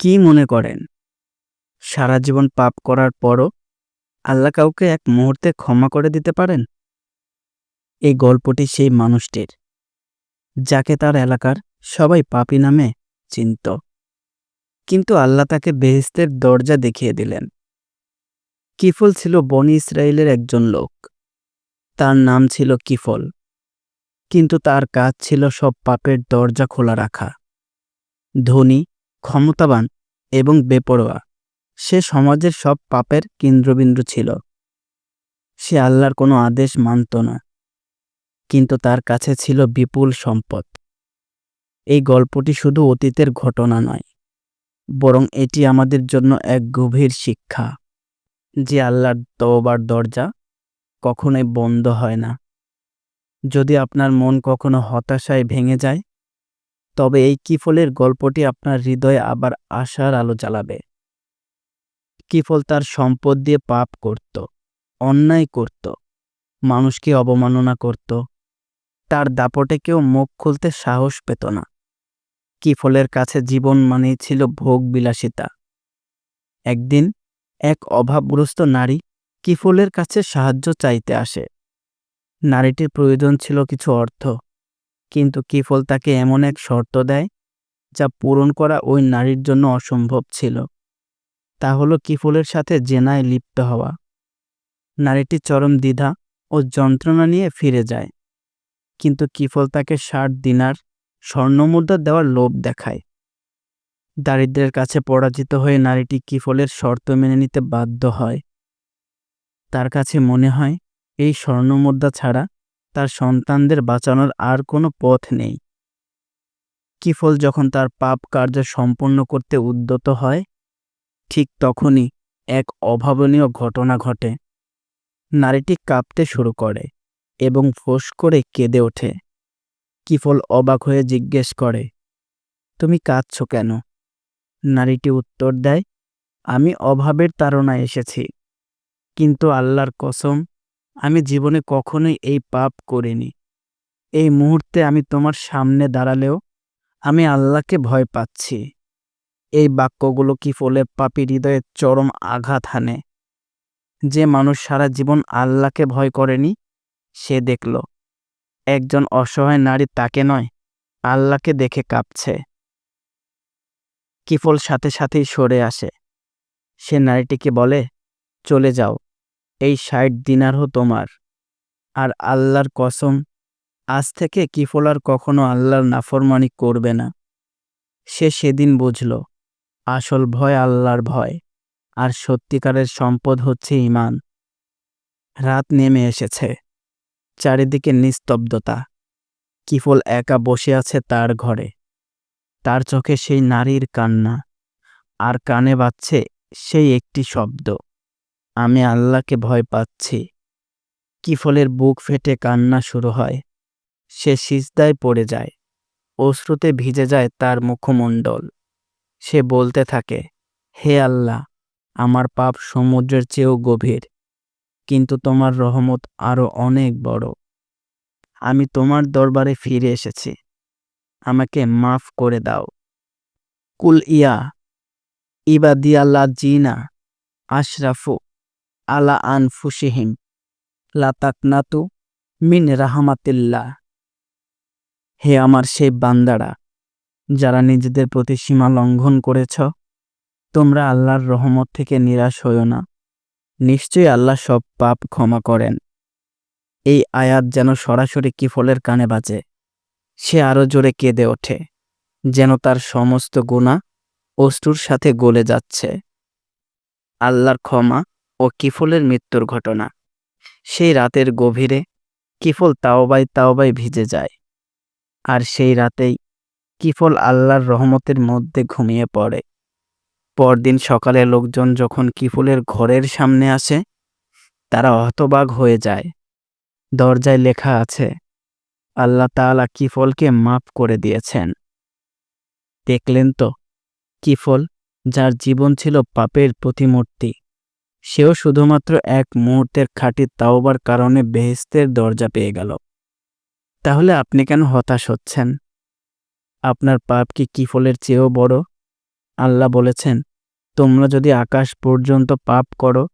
কি মনে করেন? সারা জীবন পাপ করার পরও আল্লাহ কাউকে এক মুহূর্তে ক্ষমা করে দিতে পারেন? এই গল্পটি সেই মানুষটির, যাকে তার এলাকার সবাই পাপি নামে চিনত। কিন্তু আল্লাহ তাকে বেহেস্তের দরজা দেখিয়ে দিলেন। কিফল ছিল বনি ইসরায়েলের একজন লোক। তার নাম ছিল কিফল। কিন্তু তার কাজ ছিল সব পাপের দরজা খোলা রাখা। ধনী ক্ষমতাবান এবং বেপরোয়া। সে সমাজের সব পাপের কেন্দ্রবিন্দু ছিল। সে আল্লাহর কোনো আদেশ মানত না। কিন্তু তার কাছে ছিল বিপুল সম্পদ। এই গল্পটি শুধু অতীতের ঘটনা নয়, বরং এটি আমাদের জন্য এক গভীর শিক্ষা যে আল্লাহর তওবার দরজা কখনোই বন্ধ হয় না। যদি আপনার মন কখনো হতাশায় ভেঙে যায় তবে এই কিফলের গল্পটি আপনার হৃদয়ে আবার আশার আলো জ্বালাবে। কিফল তার সম্পদ দিয়ে পাপ করত, অন্যায় করত, মানুষকে অবমাননা করত, তার দাপটে কেউ মুখ খুলতে সাহস পেত না। কিফলের কাছে জীবন মানেই ছিল ভোগ বিলাসিতা একদিন এক অভাবগ্রস্ত নারী কিফলের কাছে সাহায্য চাইতে আসে। নারীটির প্রয়োজন ছিল কিছু অর্থ কিন্তু কিফল তাকে এমন এক শর্ত দেয় যা পূরণ করা ওই নারীর জন্য অসম্ভব ছিল। তা হলো কিফলের সাথে জেনায় লিপ্ত হওয়া। নারীটি চরম দ্বিধা ও যন্ত্রণা নিয়ে ফিরে যায়। কিন্তু কিফল তাকে ষাট দিনার স্বর্ণমুদ্রা দেওয়ার লোভ দেখায়। দারিদ্রের কাছে পরাজিত হয়ে নারীটি কিফলের শর্ত মেনে নিতে বাধ্য হয়। তার কাছে মনে হয়, এই স্বর্ণমুদ্রা ছাড়া তার সন্তানদের বাঁচানোর আর কোনো পথ নেই। কিফল যখন তার পাপ কার্য সম্পন্ন করতে উদ্যত হয়, ঠিক তখনই এক অভাবনীয় ঘটনা ঘটে। নারীটি কাঁপতে শুরু করে এবং ফোঁস করে কেঁদে ওঠে। কিফল অবাক হয়ে জিজ্ঞেস করে, তুমি কাঁদছ কেন? নারীটি উত্তর দেয়, আমি অভাবের তাড়নায় এসেছি, কিন্তু আল্লাহর কসম আমি জীবনে কখনোই এই পাপ করিনি। এই মুহূর্তে আমি তোমার সামনে দাঁড়ালেও আমি আল্লাহকে ভয় পাচ্ছি। এই বাক্যগুলো কি ফলে পাপি হৃদয়ে চরম আঘাত হানে? যে মানুষ সারা জীবন আল্লাহকে ভয় করেনি, সে দেখল, একজন অসহায় নারী তাকে নয়, আল্লাহকে দেখে কাঁপছে। কিফল সাথে সাথেই সরে আসে। সে নারীটিকে বলে, চলে যাও। এই ষাট দিনারও তোমার। আর আল্লাহর কসম, আজ থেকে কিফল আর কখনো আল্লাহর নাফরমানি করবে না। সে সেদিন বুঝল, আসল ভয় আল্লাহর ভয়, আর সত্যিকারের সম্পদ হচ্ছে ইমান রাত নেমে এসেছে, চারিদিকে নিস্তব্ধতা। কিফল একা বসে আছে তার ঘরে। তার চোখে সেই নারীর কান্না, আর কানে বাজছে সেই একটি শব্দ। আমি আল্লাহকে ভয় পাচ্ছি। কিফলের বুক ফেটে কান্না শুরু হয়। সে সিজদায় পড়ে যায়। অশ্রুতে ভিজে যায় তার মুখমণ্ডল। সে বলতে থাকে, হে আল্লাহ, আমার পাপ সমুদ্রের চেয়েও গভীর, কিন্তু তোমার রহমত আরও অনেক বড়। আমি তোমার দরবারে ফিরে এসেছি। আমাকে মাফ করে দাও। কুল ইয়া ইবাদিয়াল্লা জিনা আশরাফু আলা আনফুসিহিম। লাতাকনাতু মিন রাহমাতিল্লাহ। হে আমার সেই বান্দারা, যারা নিজেদের প্রতি সীমা লঙ্ঘন করেছ, তোমরা আল্লাহর রহমত থেকে নিরাশ হইও না। নিশ্চয়ই আল্লাহ সব পাপ ক্ষমা করেন। এই আয়াত যেন সরাসরি কিফলের কানে বাজে, সে আরও জোরে কেঁদে ওঠে, যেন তার সমস্ত গুণা অষ্টুর সাথে গলে যাচ্ছে। আল্লাহর ক্ষমা ও কিফলের মৃত্যুর ঘটনা। সেই রাতের গভীরে কিফল তাওবাই তাওবাই ভিজে যায়। আর সেই রাতেই কিফল আল্লাহর রহমতের মধ্যে ঘুমিয়ে পড়ে। পরদিন সকালে লোকজন যখন কিফলের ঘরের সামনে আসে, তারা হতবাগ হয়ে যায়। দরজায় লেখা আছে, আল্লাহ তাআলা কিফলকে মাফ করে দিয়েছেন। দেখলেন তো, কিফল, যার জীবন ছিল পাপের প্রতিমূর্তি সেও শুধুমাত্র এক মুহূর্তের খাঁটি তাওবার কারণে বেহেস্তের দরজা পেয়ে গেল। তাহলে আপনি কেন হতাশ হচ্ছেন? আপনার পাপ কি কিফলের চেয়েও বড়? আল্লাহ বলেছেন, তোমরা যদি আকাশ পর্যন্ত পাপ করো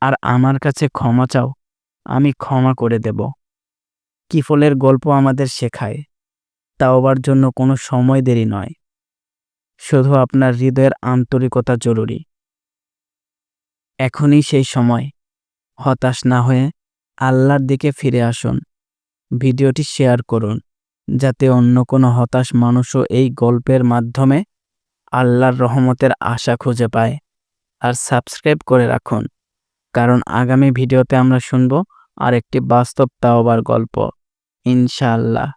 আর আমার কাছে ক্ষমা চাও, আমি ক্ষমা করে দেব। কিফলের গল্প আমাদের শেখায়, তাওবার জন্য কোনো সময় দেরি নয়। শুধু আপনার হৃদয়ের আন্তরিকতা জরুরি। এখনই সেই সময়। হতাশ না হয়ে আল্লাহর দিকে ফিরে আসুন। ভিডিওটি শেয়ার করুন, যাতে অন্য কোনো হতাশ মানুষও এই গল্পের মাধ্যমে আল্লাহর রহমতের আশা খুঁজে পায়। আর সাবস্ক্রাইব করে রাখুন, কারণ আগামী ভিডিওতে আমরা শুনব আর একটি বাস্তব তাওবার গল্প। ইনশাআল্লাহ।